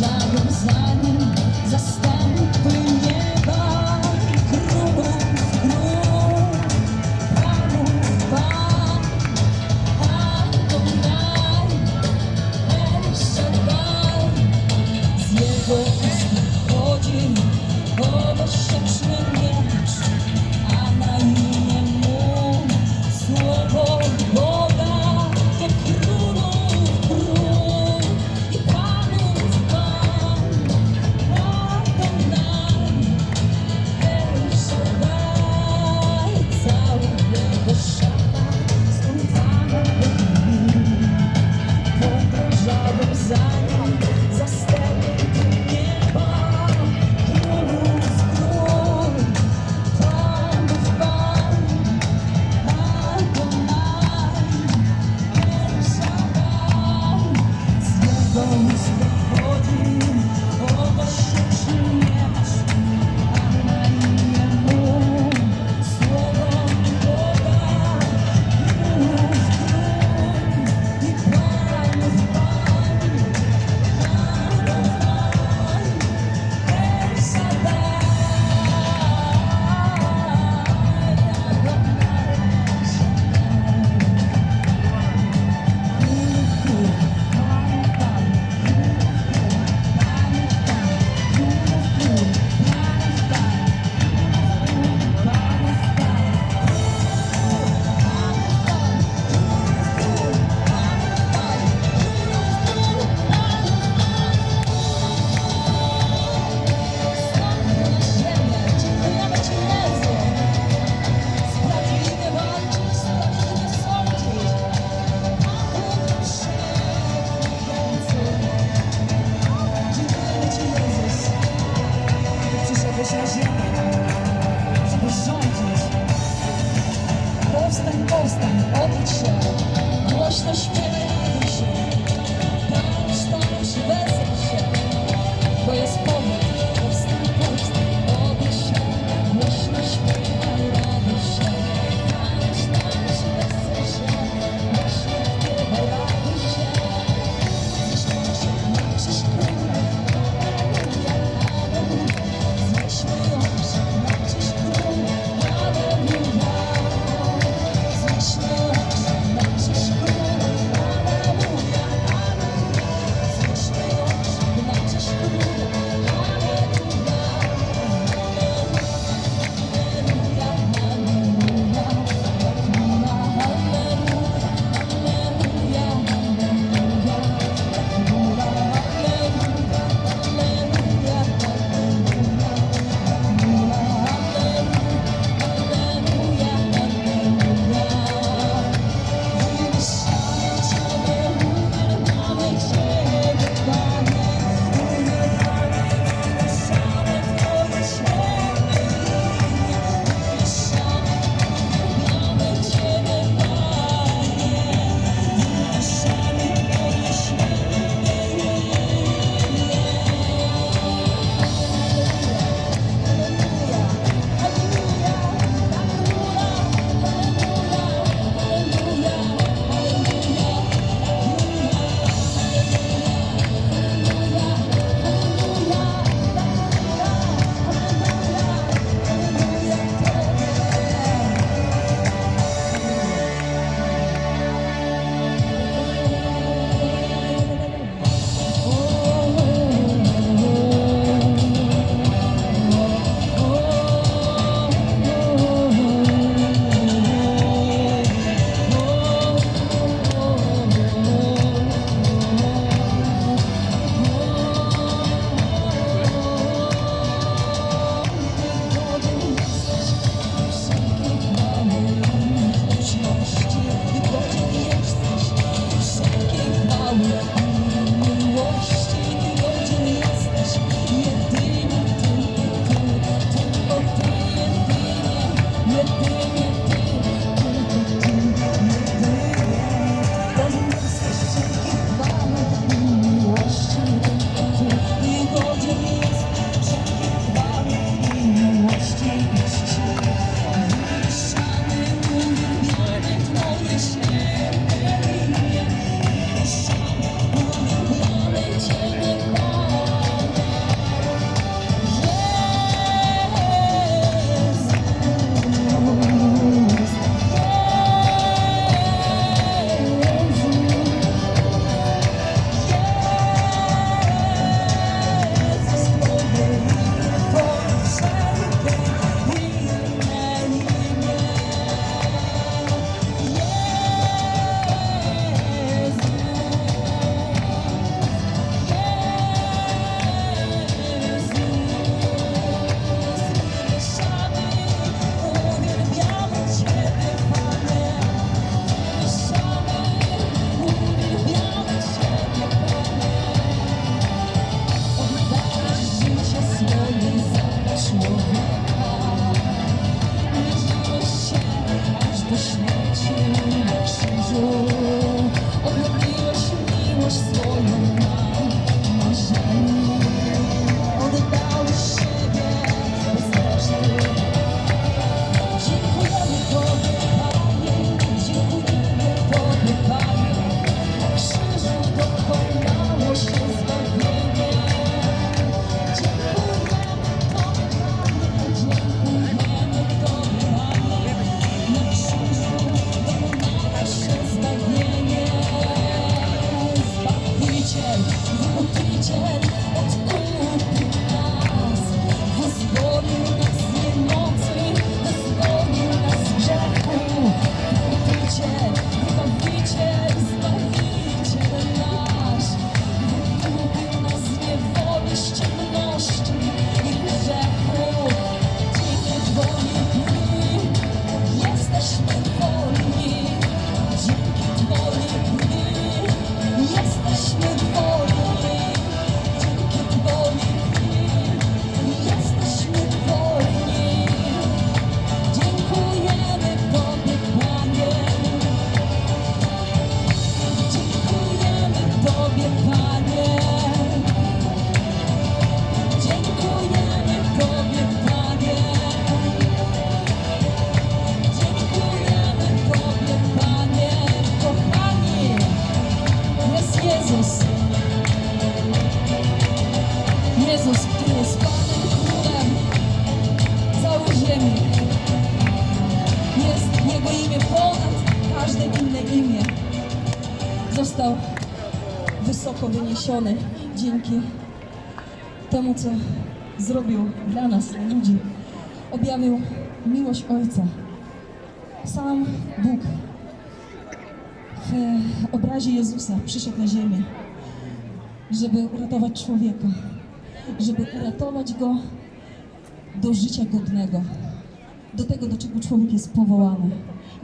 Продолжаем за ним заставить вічна шкіл. ziemi. Jest Jego imię ponad każde inne imię. Został wysoko wyniesiony dzięki temu, co zrobił dla nas, ludzi. Objawił miłość Ojca. Sam Bóg w obrazie Jezusa przyszedł na ziemię, żeby uratować człowieka, żeby uratować go do życia godnego, do tego, do czego człowiek jest powołany.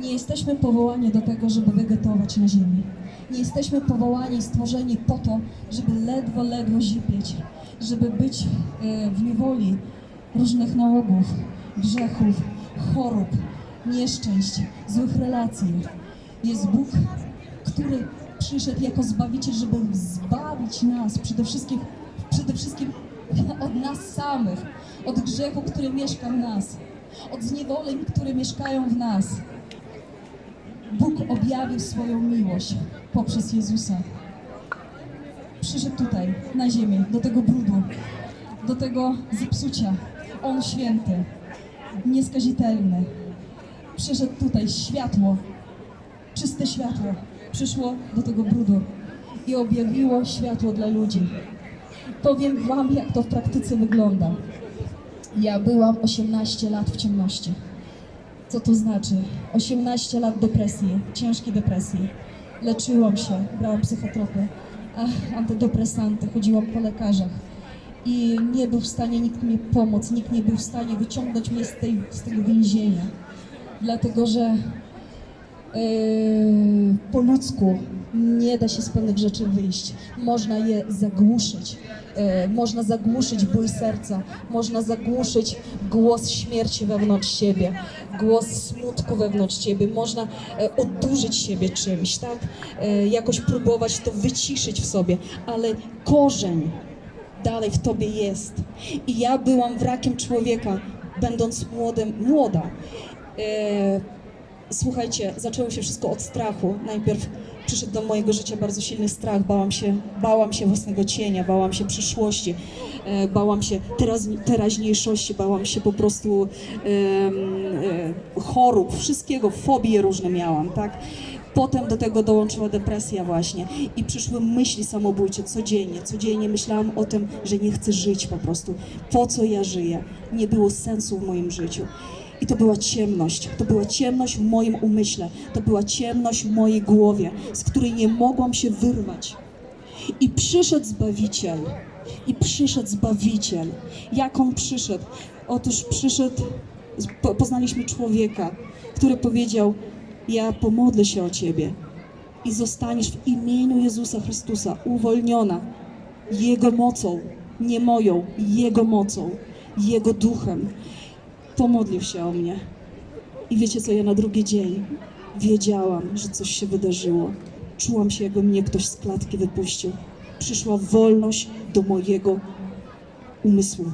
Nie jesteśmy powołani do tego, żeby wegetować na ziemi. Nie jesteśmy powołani stworzeni po to, żeby ledwo, ledwo zipieć, żeby być e, w niewoli różnych nałogów, grzechów, chorób, nieszczęść, złych relacji. Jest Bóg, który przyszedł jako Zbawiciel, żeby zbawić nas przede wszystkim, przede wszystkim od nas samych, od grzechu, który mieszka w nas, od zniewoleń, które mieszkają w nas. Bóg objawił swoją miłość poprzez Jezusa. Przyszedł tutaj, na ziemię, do tego brudu, do tego zepsucia. On święty, nieskazitelny. Przyszedł tutaj światło, czyste światło. Przyszło do tego brudu i objawiło światło dla ludzi. Powiem Wam, jak to w praktyce wygląda. Ja byłam 18 lat w ciemności. Co to znaczy? 18 lat depresji, ciężkiej depresji. Leczyłam się, brałam psychotropy, antydepresanty, chodziłam po lekarzach. I nie był w stanie nikt mi pomóc, nikt nie był w stanie wyciągnąć mnie z, tej, z tego więzienia. Dlatego, że Yy, po ludzku nie da się z pewnych rzeczy wyjść. Można je zagłuszyć. Yy, Można zagłuszyć ból serca, można zagłuszyć głos śmierci wewnątrz siebie, głos smutku wewnątrz siebie, można e, odurzyć siebie czymś, tak? E, Jakoś próbować to wyciszyć w sobie, ale korzeń dalej w tobie jest. I ja byłam wrakiem człowieka, będąc młodym, młoda. E, Słuchajcie, zaczęło się wszystko od strachu. Najpierw przyszedł do mojego życia bardzo silny strach. Bałam się, bałam się własnego cienia, bałam się przyszłości, e, bałam się teraz, teraźniejszości, bałam się po prostu e, chorób, wszystkiego, fobie różne miałam, tak? Potem do tego dołączyła depresja właśnie i przyszły myśli samobójcze codziennie. Codziennie myślałam o tym, że nie chcę żyć po prostu. Po co ja żyję? Nie było sensu w moim życiu. I to była ciemność. To była ciemność w moim umyśle. To była ciemność w mojej głowie, z której nie mogłam się wyrwać. I przyszedł Zbawiciel. I przyszedł Zbawiciel. Jak on przyszedł? Otóż przyszedł, po- poznaliśmy człowieka, który powiedział: Ja pomodlę się o ciebie i zostaniesz w imieniu Jezusa Chrystusa uwolniona Jego mocą, nie moją, Jego mocą, Jego duchem. Pomodlił się o mnie. I wiecie co, ja na drugi dzień wiedziałam, że coś się wydarzyło. Czułam się, jakby mnie ktoś z klatki wypuścił. Przyszła wolność do mojego umysłu.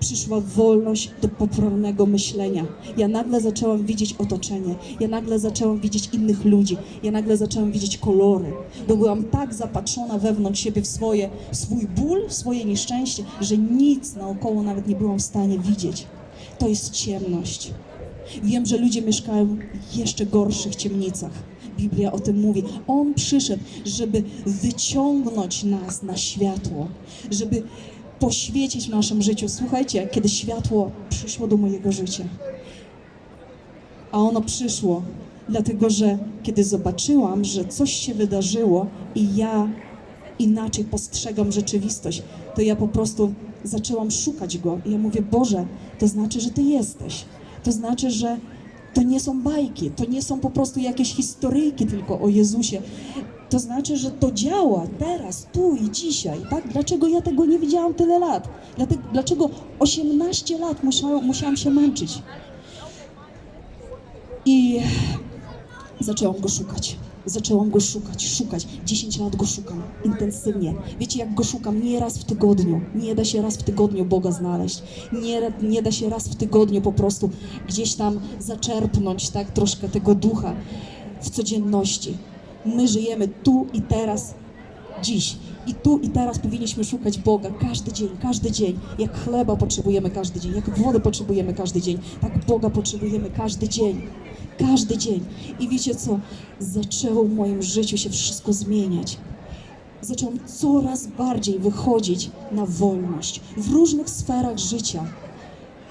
Przyszła wolność do poprawnego myślenia. Ja nagle zaczęłam widzieć otoczenie. Ja nagle zaczęłam widzieć innych ludzi. Ja nagle zaczęłam widzieć kolory. Bo byłam tak zapatrzona wewnątrz siebie w swoje, swój ból, swoje nieszczęście, że nic naokoło nawet nie byłam w stanie widzieć. To jest ciemność. Wiem, że ludzie mieszkają w jeszcze gorszych ciemnicach. Biblia o tym mówi. On przyszedł, żeby wyciągnąć nas na światło, żeby poświecić w naszym życiu. Słuchajcie, kiedy światło przyszło do mojego życia, a ono przyszło, dlatego że kiedy zobaczyłam, że coś się wydarzyło i ja inaczej postrzegam rzeczywistość, to ja po prostu zaczęłam szukać go. I ja mówię, Boże, to znaczy, że Ty jesteś. To znaczy, że to nie są bajki, to nie są po prostu jakieś historyjki tylko o Jezusie. To znaczy, że to działa teraz, tu i dzisiaj, tak? Dlaczego ja tego nie widziałam tyle lat? Dlaczego 18 lat musiałam, musiałam się męczyć? I zaczęłam go szukać. Zaczęłam go szukać, szukać. 10 lat go szukam intensywnie. Wiecie, jak go szukam? Nie raz w tygodniu. Nie da się raz w tygodniu Boga znaleźć. Nie, nie da się raz w tygodniu po prostu gdzieś tam zaczerpnąć tak troszkę tego ducha w codzienności. My żyjemy tu i teraz, dziś. I tu i teraz powinniśmy szukać Boga każdy dzień, każdy dzień. Jak chleba potrzebujemy każdy dzień, jak wody potrzebujemy każdy dzień, tak Boga potrzebujemy każdy dzień. Każdy dzień. I wiecie co? Zaczęło w moim życiu się wszystko zmieniać. Zaczęłam coraz bardziej wychodzić na wolność w różnych sferach życia.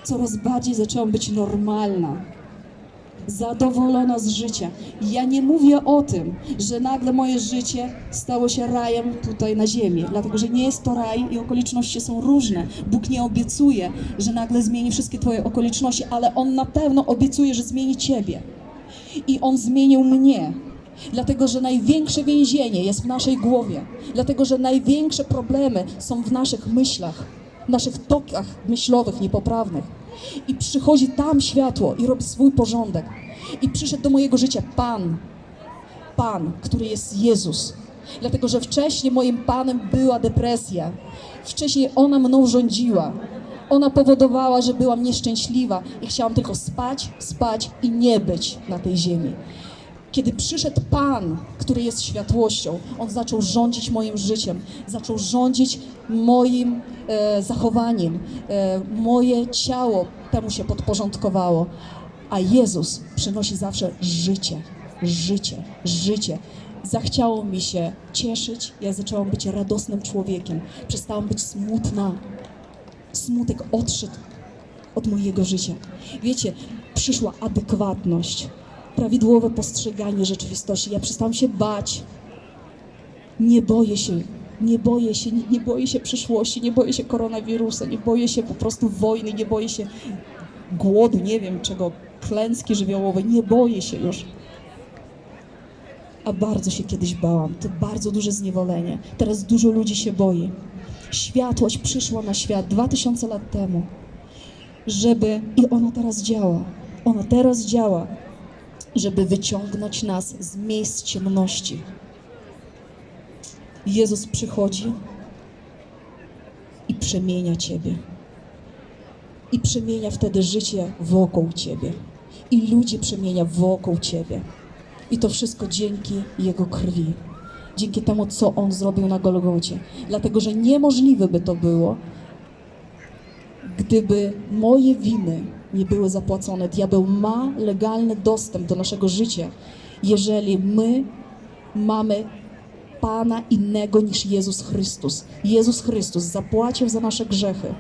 Coraz bardziej zaczęłam być normalna zadowolona z życia. Ja nie mówię o tym, że nagle moje życie stało się rajem tutaj na ziemi, dlatego że nie jest to raj i okoliczności są różne. Bóg nie obiecuje, że nagle zmieni wszystkie Twoje okoliczności, ale On na pewno obiecuje, że zmieni Ciebie. I On zmienił mnie. Dlatego, że największe więzienie jest w naszej głowie. Dlatego, że największe problemy są w naszych myślach, naszych tokach myślowych niepoprawnych. I przychodzi tam światło i robi swój porządek. I przyszedł do mojego życia Pan, Pan, który jest Jezus. Dlatego, że wcześniej moim Panem była depresja. Wcześniej ona mną rządziła. Ona powodowała, że byłam nieszczęśliwa i chciałam tylko spać, spać i nie być na tej ziemi. Kiedy przyszedł Pan, który jest światłością, On zaczął rządzić moim życiem, zaczął rządzić moim e, zachowaniem. E, moje ciało temu się podporządkowało. A Jezus przynosi zawsze życie, życie, życie. Zachciało mi się cieszyć, ja zaczęłam być radosnym człowiekiem. Przestałam być smutna. Smutek odszedł od mojego życia. Wiecie, przyszła adekwatność, prawidłowe postrzeganie rzeczywistości. Ja przestałam się bać. Nie boję się, nie boję się, nie, nie boję się przyszłości, nie boję się koronawirusa, nie boję się po prostu wojny, nie boję się głodu, nie wiem czego, klęski żywiołowej, nie boję się już. A bardzo się kiedyś bałam. To bardzo duże zniewolenie. Teraz dużo ludzi się boi. Światłość przyszła na świat 2000 lat temu, żeby i ona teraz działa. Ona teraz działa, żeby wyciągnąć nas z miejsc ciemności. Jezus przychodzi i przemienia Ciebie. I przemienia wtedy życie wokół Ciebie. I ludzi przemienia wokół Ciebie. I to wszystko dzięki Jego krwi. Dzięki temu, co On zrobił na Golgocie. Dlatego, że niemożliwe by to było, gdyby moje winy nie były zapłacone. Diabeł ma legalny dostęp do naszego życia, jeżeli my mamy Pana innego niż Jezus Chrystus. Jezus Chrystus zapłacił za nasze grzechy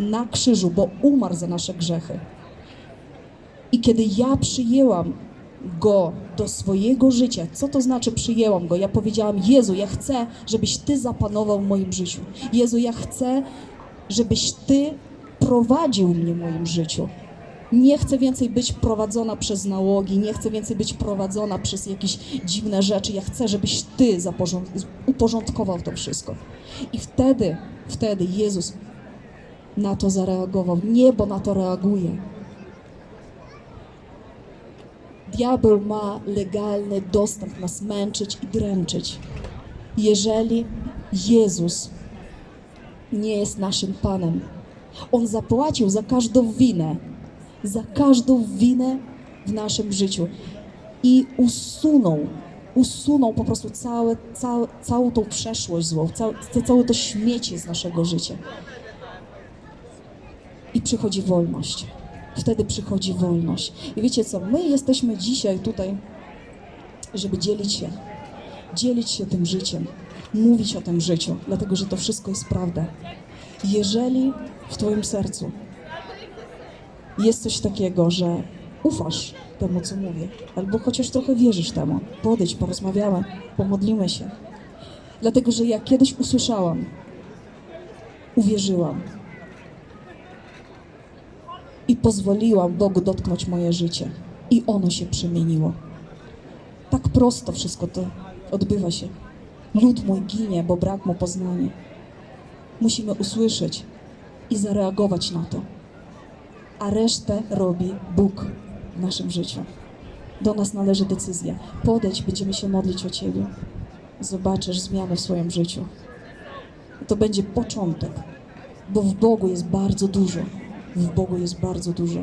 na krzyżu, bo umarł za nasze grzechy. I kiedy ja przyjęłam Go do swojego życia, co to znaczy przyjęłam Go? Ja powiedziałam, Jezu, ja chcę, żebyś Ty zapanował w moim życiu. Jezu, ja chcę, żebyś Ty prowadził mnie w moim życiu. Nie chcę więcej być prowadzona przez nałogi, nie chcę więcej być prowadzona przez jakieś dziwne rzeczy. Ja chcę, żebyś Ty uporządkował to wszystko. I wtedy, wtedy Jezus na to zareagował. Niebo na to reaguje. Diabeł ma legalny dostęp nas męczyć i dręczyć. Jeżeli Jezus nie jest naszym Panem, On zapłacił za każdą winę, za każdą winę w naszym życiu i usunął, usunął po prostu całe, całe, całą tą przeszłość złą, całe, całe to śmiecie z naszego życia. I przychodzi wolność. Wtedy przychodzi wolność. I wiecie co? My jesteśmy dzisiaj tutaj, żeby dzielić się. Dzielić się tym życiem. Mówić o tym życiu, dlatego że to wszystko jest prawda. Jeżeli w Twoim sercu jest coś takiego, że ufasz temu, co mówię, albo chociaż trochę wierzysz temu, podejdź, porozmawiamy, pomodlimy się. Dlatego, że ja kiedyś usłyszałam, uwierzyłam i pozwoliłam Bogu dotknąć moje życie. I ono się przemieniło. Tak prosto wszystko to odbywa się. Lud mój ginie, bo brak mu poznania. Musimy usłyszeć i zareagować na to. A resztę robi Bóg w naszym życiu. Do nas należy decyzja. Podejdź, będziemy się modlić o Ciebie. Zobaczysz zmiany w swoim życiu. To będzie początek, bo w Bogu jest bardzo dużo. W Bogu jest bardzo dużo.